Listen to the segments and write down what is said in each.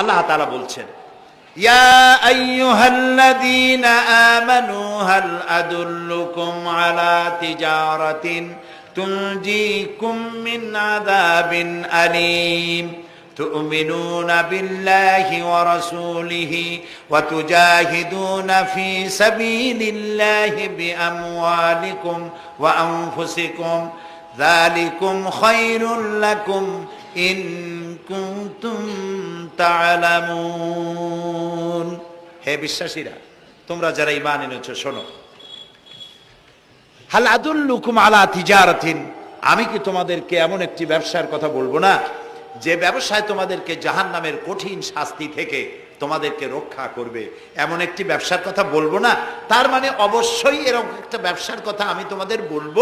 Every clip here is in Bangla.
আল্লাহ তাআলা বলছেন يا أيها الذين آمنوا هل أدلكم على تجارة تنجيكم من عذاب أليم تؤمنون بالله ورسوله وتجاهدون في سبيل الله بأموالكم وأنفسكم ذلكم خير لكم إن হে বিশ্বাসীরা, তোমরা যারা ইমান এনেছ, শোনো। হালাদুল্লুকুম আলা তিজারাতিন। আমি কি তোমাদেরকে এমন একটি ব্যবসার কথা বলব না? যে ব্যবসায় তোমাদেরকে জাহান নামের কঠিন শাস্তি থেকে তোমাদেরকে রক্ষা করবে। এমন একটি ব্যবসার কথা বলব না? তার মানে অবশ্যই এরকম একটা ব্যবসার কথা আমি তোমাদের বলব,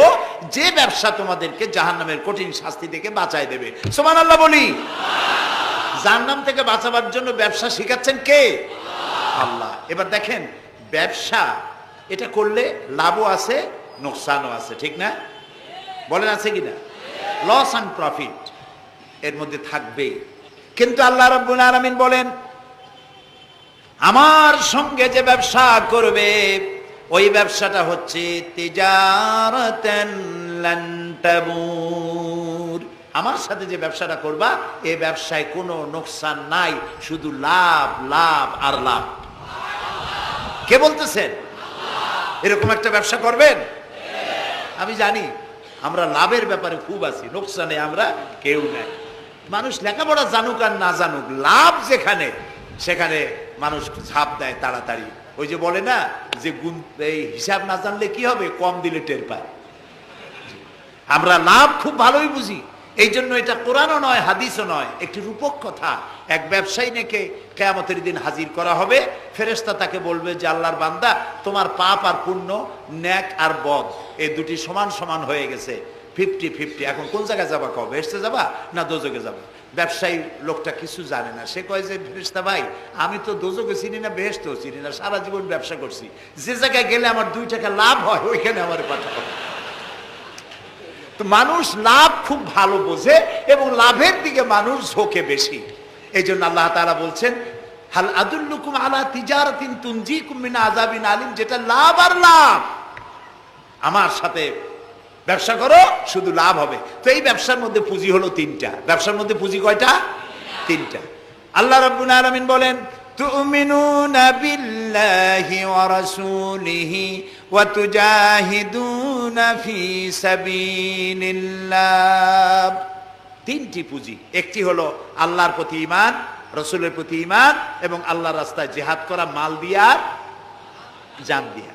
যে ব্যবসা তোমাদেরকে জাহান নামের কঠিন শাস্তি থেকে বাঁচায় দেবে। সোমান আল্লাহ বলি। জাহান্নাম থেকে বাঁচাবার জন্য ব্যবসা শিখাচ্ছেন কে? আল্লাহ। এবার দেখেন, ব্যবসা, এটা করলে লাভও আছে, নোকসানও আছে, ঠিক না? বলেন আছে কিনা? লস অ্যান্ড প্রফিট এর মধ্যে থাকবেই কিন্তু আল্লাহ রাব্বুল আলামিন বলেন, আমার সঙ্গে যে ব্যবসা করবে, ওই ব্যবসাটা হচ্ছে তিজারাতান লান তাবুর। আমার সাথে যে ব্যবসাটা করবা, এ ব্যবসায় কোনো নোকসান নাই, শুধু লাভ লাভ আর লাভ। কে বলতেছেন? এরকম একটা ব্যবসা করবেন? আমি জানি, আমরা লাভের ব্যাপারে খুব আছি, নোকসানে আমরা কেউ নাই। মানুষ লেখাপড়া জানুক আর না জানুক, লাভ যেখানে, সেখানে মানুষ ঝাঁপ দেয় তাড়াতাড়ি। ওই যে বলে না, যে গুণ, এই হিসাব না জানলে কি হবে? কম দিলে টের পায়। আমরা লাভ খুব ভালোই বুঝি। এই জন্য এটা কোরআনও নয়, হাদিসও নয়, একটি রূপক কথা। এক ব্যবসায়ী নেকে কেয়ামতের দিন হাজির করা হবে ফেরেস্তা তাকে বলবে যে, আল্লাহর বান্দা, তোমার পাপ আর পুণ্য, ন্যাক আর বদ এই দুটি সমান সমান হয়ে গেছে। ফিফটি ফিফটি, এখন কোন জায়গায় যাবা কবে? এসতে যাবা না দোজকে যাবা? ব্যবসায়ী লোকটা কিছু জানে না। সে কয় যে ফেরেস্তা ভাই, আমি তো দোজকে চিনি না বেহেস্তেও চিনি না, সারা জীবন ব্যবসা করছি। যে জায়গায় গেলে আমার দুই টাকা লাভ হয়, ওইখানে আমার পাঠাবো তো মানুষ লাভ খুব ভালো বোঝে এবং লাভের দিকে মানুষ ঝোঁকে বেশি। এই জন্য আল্লাহ তাআলা বলছেন, হাল আদুল্লুকুম আলা তিজারাতিন তুনজিকুম মিন আজাবিন আলিম যেটা লাভ আর লাভ। আমার সাথে ব্যবসা করো, শুধু লাভ হবে। তো এই ব্যবসার মধ্যে পুঁজি হলো তিনটা। ব্যবসার মধ্যে পুঁজি কয়টা? তিনটা। আল্লাহ রাব্বুল আলামিন বলেন تؤمنون بالله ورسوله وتجاهدون في سبيل الله তিনটি পুঁজি একটি হলো আল্লাহর প্রতি ইমান রসুলের প্রতি ইমান এবং আল্লাহর রাস্তায় জেহাদ করা মাল দিয়া জান দিয়া